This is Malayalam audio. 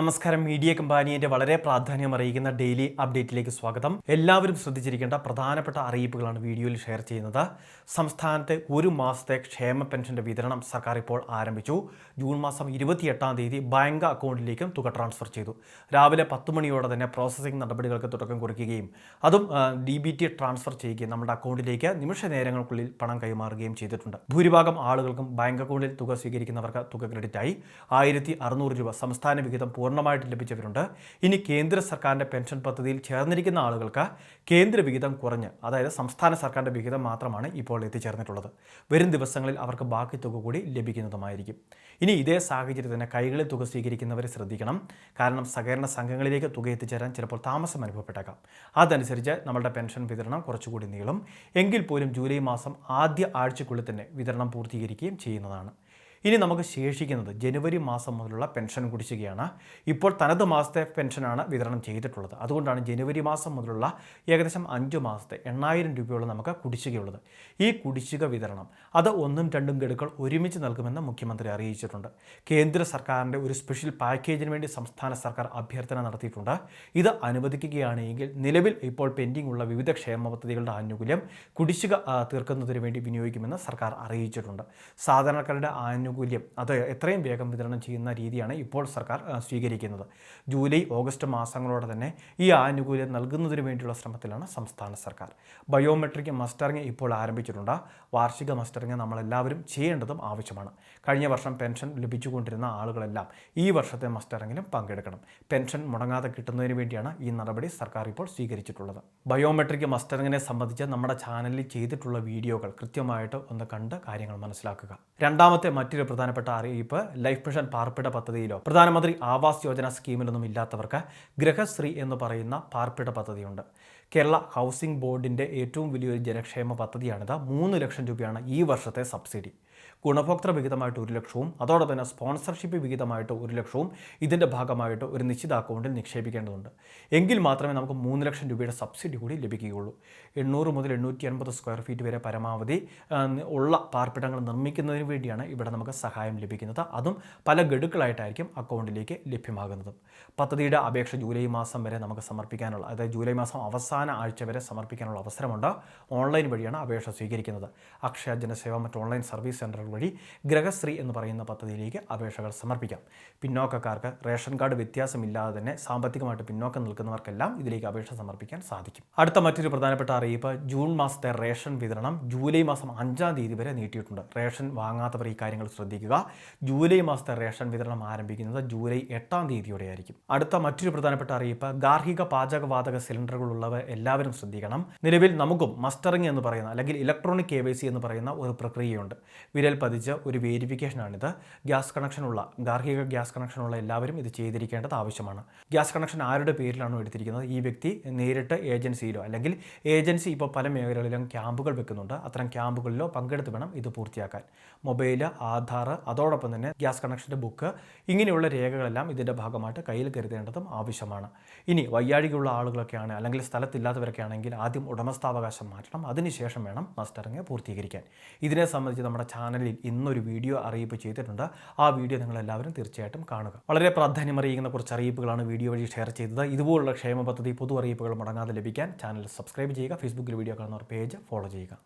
നമസ്കാരം. മീഡിയ കമ്പാനിയുടെ വളരെ പ്രാധാന്യം അറിയിക്കുന്ന ഡെയിലി അപ്ഡേറ്റിലേക്ക് സ്വാഗതം. എല്ലാവരും ശ്രദ്ധിച്ചിരിക്കേണ്ട പ്രധാനപ്പെട്ട അറിയിപ്പുകളാണ് വീഡിയോയിൽ ഷെയർ ചെയ്യുന്നത്. സംസ്ഥാനത്തെ ഒരു മാസത്തെ ക്ഷേമ പെൻഷന്റെ വിതരണം സർക്കാർ ഇപ്പോൾ ആരംഭിച്ചു. ജൂൺ മാസം ഇരുപത്തിയെട്ടാം തീയതി ബാങ്ക് അക്കൗണ്ടിലേക്കും തുക ട്രാൻസ്ഫർ ചെയ്തു. രാവിലെ പത്ത് മണിയോടെ തന്നെ പ്രോസസ്സിംഗ് നടപടികൾക്ക് തുടക്കം കുറിക്കുകയും അതും ഡി ബി ടി ട്രാൻസ്ഫർ ചെയ്യുകയും നമ്മുടെ അക്കൗണ്ടിലേക്ക് നിമിഷ നേരങ്ങൾക്കുള്ളിൽ പണം കൈമാറുകയും ചെയ്തിട്ടുണ്ട്. ഭൂരിഭാഗം ആളുകൾക്കും ബാങ്ക് അക്കൗണ്ടിൽ തുക സ്വീകരിക്കുന്നവർക്ക് തുക ക്രെഡിറ്റായി. ആയിരത്തി അറുന്നൂറ് രൂപ സംസ്ഥാന വിഹിതം പൂർണമായിട്ട് ലഭിച്ചവരുണ്ട് ഇനി കേന്ദ്ര സർക്കാരിന്റെ പെൻഷൻ പദ്ധതിയിൽ ചേർന്നിരിക്കുന്ന ആളുകൾക്ക് കേന്ദ്ര വിഹിതം കുറഞ്ഞ് അതായത് സംസ്ഥാന സർക്കാരിന്റെ വിഹിതം മാത്രമാണ് ഇപ്പോൾ എത്തിച്ചേർന്നിട്ടുള്ളത്. വരും ദിവസങ്ങളിൽ അവർക്ക് ബാക്കി തുക കൂടി ലഭിക്കുന്നതുമായിരിക്കും. ഇനി ഇതേ സാഹചര്യത്തിൽ തന്നെ കൈകളിൽ തുക സ്വീകരിക്കുന്നവരെ ശ്രദ്ധിക്കണം. കാരണം സഹകരണ സംഘങ്ങളിലേക്ക് തുക എത്തിച്ചേരാൻ ചിലപ്പോൾ താമസം അനുഭവപ്പെട്ടേക്കാം. അതനുസരിച്ച് നമ്മളുടെ പെൻഷൻ വിതരണം കുറച്ചുകൂടി നീളും. എങ്കിൽ പോലും ജൂലൈ മാസം ആദ്യ ആഴ്ചക്കുള്ളിൽ തന്നെ വിതരണം പൂർത്തീകരിക്കുകയും ചെയ്യുന്നതാണ്. ഇനി നമുക്ക് ശേഷിക്കുന്നത് ജനുവരി മാസം മുതലുള്ള പെൻഷൻ കുടിശ്ശികയാണ്. ഇപ്പോൾ തനത് മാസത്തെ പെൻഷനാണ് വിതരണം ചെയ്തിട്ടുള്ളത്. അതുകൊണ്ടാണ് ജനുവരി മാസം മുതലുള്ള ഏകദേശം അഞ്ച് മാസത്തെ എണ്ണായിരം രൂപയോളം നമുക്ക് കുടിശ്ശികയുള്ളത്. ഈ കുടിശ്ശിക വിതരണം അത് ഒന്നും രണ്ടും ഗഡുക്കൾ ഒരുമിച്ച് നൽകുമെന്ന് മുഖ്യമന്ത്രി അറിയിച്ചിട്ടുണ്ട്. കേന്ദ്ര സർക്കാരിന്റെ ഒരു സ്പെഷ്യൽ പാക്കേജിന് വേണ്ടി സംസ്ഥാന സർക്കാർ അഭ്യർത്ഥന നടത്തിയിട്ടുണ്ട്. ഇത് അനുവദിക്കുകയാണെങ്കിൽ നിലവിൽ ഇപ്പോൾ പെൻഡിംഗ് ഉള്ള വിവിധ ക്ഷേമ പദ്ധതികളുടെ ആനുകൂല്യം കുടിശ്ശിക തീർക്കുന്നതിന് വേണ്ടി വിനിയോഗിക്കുമെന്ന് സർക്കാർ അറിയിച്ചിട്ടുണ്ട്. സാധാരണക്കാരുടെ ആനുകൂല്യം അത് എത്രയും വേഗം വിതരണം ചെയ്യുന്ന രീതിയാണ് ഇപ്പോൾ സർക്കാർ സ്വീകരിക്കുന്നത്. ജൂലൈ ഓഗസ്റ്റ് മാസങ്ങളോടെ തന്നെ ഈ ആനുകൂല്യം നൽകുന്നതിന് വേണ്ടിയുള്ള ശ്രമത്തിലാണ് സംസ്ഥാന സർക്കാർ. ബയോമെട്രിക് മസ്റ്ററിങ് ഇപ്പോൾ ആരംഭിച്ചിട്ടുണ്ട്. വാർഷിക മസ്റ്ററിങ് നമ്മളെല്ലാവരും ചെയ്യേണ്ടതും ആവശ്യമാണ്. കഴിഞ്ഞ വർഷം പെൻഷൻ ലഭിച്ചുകൊണ്ടിരുന്ന ആളുകളെല്ലാം ഈ വർഷത്തെ മസ്റ്ററിങ്ങിലും പങ്കെടുക്കണം. പെൻഷൻ മുടങ്ങാതെ കിട്ടുന്നതിന് വേണ്ടിയാണ് ഈ നടപടി സർക്കാർ ഇപ്പോൾ സ്വീകരിച്ചിട്ടുള്ളത്. ബയോമെട്രിക് മസ്റ്ററിങ്ങിനെ സംബന്ധിച്ച് നമ്മുടെ ചാനലിൽ ചെയ്തിട്ടുള്ള വീഡിയോകൾ കൃത്യമായിട്ട് ഒന്ന് കണ്ട് കാര്യങ്ങൾ മനസ്സിലാക്കുക. രണ്ടാമത്തെ മറ്റൊരു പ്രധാനപ്പെട്ട അറിയിപ്പ് ലൈഫ് മിഷൻ പാർപ്പിട പദ്ധതിയിലോ. പ്രധാനമന്ത്രി ആവാസ് യോജന സ്കീമിലൊന്നും ഇല്ലാത്തവർക്ക് ഗൃഹശ്രീ എന്ന് പറയുന്ന പാർപ്പിട പദ്ധതിയുണ്ട്. കേരള ഹൗസിംഗ് ബോർഡിന്റെ ഏറ്റവും വലിയൊരു ജനക്ഷേമ പദ്ധതിയാണിത്. മൂന്ന് ലക്ഷം രൂപയാണ് ഈ വർഷത്തെ സബ്സിഡി. ഗുണഭോക്തൃ വിഹിതമായിട്ട് ഒരു ലക്ഷവും അതോടൊപ്പം തന്നെ സ്പോൺസർഷിപ്പ് വിഹിതമായിട്ട് ഒരു ലക്ഷവും ഇതിന്റെ ഭാഗമായിട്ട് ഒരു നിശ്ചിത അക്കൗണ്ടിൽ നിക്ഷേപിക്കേണ്ടതുണ്ട്. എങ്കിൽ മാത്രമേ നമുക്ക് മൂന്ന് ലക്ഷം രൂപയുടെ സബ്സിഡി കൂടി ലഭിക്കുകയുള്ളൂ. എണ്ണൂറ് മുതൽ എണ്ണൂറ്റി അൻപത് സ്ക്വയർ ഫീറ്റ് വരെ പരമാവധി ഉള്ള പാർപ്പിടങ്ങൾ നിർമ്മിക്കുന്നതിന് വേണ്ടിയാണ് ഇവിടെ നമുക്ക് സഹായം ലഭിക്കുന്നത്. അതും പല ഗഡുക്കളായിട്ടായിരിക്കും അക്കൗണ്ടിലേക്ക് ലഭ്യമാകുന്നത്. പദ്ധതിയുടെ അപേക്ഷ ജൂലൈ മാസം വരെ നമുക്ക് സമർപ്പിക്കാനുള്ള അതായത് ജൂലൈ മാസം അവസാന ആഴ്ച വരെ സമർപ്പിക്കാനുള്ള അവസരമുണ്ട്. ഓൺലൈൻ വഴിയാണ് അപേക്ഷ സ്വീകരിക്കുന്നത്. അക്ഷയ ജനസേവ മറ്റ് ഓൺലൈൻ സർവീസ് സെന്ററുകൾ വഴി ഗ്രഹശ്രീ എന്ന് പറയുന്ന പദ്ധതിയിലേക്ക് അപേക്ഷകൾ സമർപ്പിക്കാം. പിന്നോക്കക്കാർക്ക് റേഷൻ കാർഡ് വ്യത്യാസമില്ലാതെ തന്നെ സാമ്പത്തികമായിട്ട് പിന്നോക്കം നിൽക്കുന്നവർക്കെല്ലാം ഇതിലേക്ക് അപേക്ഷ സമർപ്പിക്കാൻ സാധിക്കും. അടുത്ത മറ്റൊരു പ്രധാനപ്പെട്ട അറിയിപ്പ് ജൂൺ മാസത്തെ റേഷൻ വിതരണം ജൂലൈ മാസം അഞ്ചാം തീയതി വരെ നീട്ടിയിട്ടുണ്ട്. റേഷൻ വാങ്ങാത്തവർ ഈ കാര്യങ്ങൾ ശ്രദ്ധിക്കുക. ജൂലൈ മാസത്തെ റേഷൻ വിതരണം ആരംഭിക്കുന്നത് ജൂലൈ എട്ടാം തീയതിയോടെ ആയിരിക്കും അടുത്ത മറ്റൊരു പ്രധാനപ്പെട്ട അറിയിപ്പ് ഗാർഹിക പാചകവാതക സിലിണ്ടറുകൾ ഉള്ളവർ എല്ലാവരും ശ്രദ്ധിക്കണം. നിലവിൽ നമുക്കും മസ്റ്ററിംഗ് എന്ന് പറയുന്ന അല്ലെങ്കിൽ ഇലക്ട്രോണിക് കെ എന്ന് പറയുന്ന ഒരു പ്രക്രിയയുണ്ട്. വിരൽ പതിച്ച ഒരു വേരിഫിക്കേഷനാണിത്. ഗ്യാസ് കണക്ഷനുള്ള ഗാർഹിക ഗ്യാസ് കണക്ഷനുള്ള എല്ലാവരും ഇത് ചെയ്തിരിക്കേണ്ടത് ആവശ്യമാണ്. ഗ്യാസ് കണക്ഷൻ ആരുടെ പേരിലാണോ എടുത്തിരിക്കുന്നത്? ഈ വ്യക്തി നേരിട്ട് ഏജൻസിയിലോ അല്ലെങ്കിൽ ഏജൻസി ഇപ്പോൾ പല മേഖലകളിലും ക്യാമ്പുകൾ വെക്കുന്നുണ്ട്. അത്തരം ക്യാമ്പുകളിലോ പങ്കെടുത്ത് വേണം ഇത് പൂർത്തിയാക്കാൻ. മൊബൈൽ ആധാർ അതോടൊപ്പം തന്നെ ഗ്യാസ് കണക്ഷന്റെ ബുക്ക് ഇങ്ങനെയുള്ള രേഖകളെല്ലാം ഇതിന്റെ ഭാഗമായിട്ട് കയ്യിൽ കരുതേണ്ടതും ആവശ്യമാണ്. ഇനി വയ്യാഴികയുള്ള ആളുകളൊക്കെയാണ് അല്ലെങ്കിൽ സ്ഥലത്തില്ലാത്തവരൊക്കെ ആണെങ്കിൽ ആദ്യം ഉടമസ്ഥാവകാശം മാറ്റണം. അതിനുശേഷം വേണം മസ്റ്ററിങ് പൂർത്തീകരിക്കാൻ. ഇതിനെ സംബന്ധിച്ച് നമ്മുടെ ചാനലിൽ ഇന്നൊരു വീഡിയോ അറിയിപ്പ് ചെയ്തിട്ടുണ്ട്. ആ വീഡിയോ നിങ്ങൾ എല്ലാവരും തീർച്ചയായിട്ടും കാണുക. വളരെ പ്രാധാന്യം അറിയിക്കുന്ന കുറച്ച് അറിയിപ്പുകളാണ് വീഡിയോ വഴി ഷെയർ ചെയ്തത്. ഇതുപോലുള്ള ക്ഷേമ പദ്ധതി പൊതു അറിയിപ്പുകൾ മുടങ്ങാതെ ലഭിക്കാൻ ചാനൽ സബ്സ്ക്രൈബ് ചെയ്യുക. ഫേസ്ബുക്കിൽ വീഡിയോ കാണുന്നവർ പേജ് ഫോളോ ചെയ്യുക.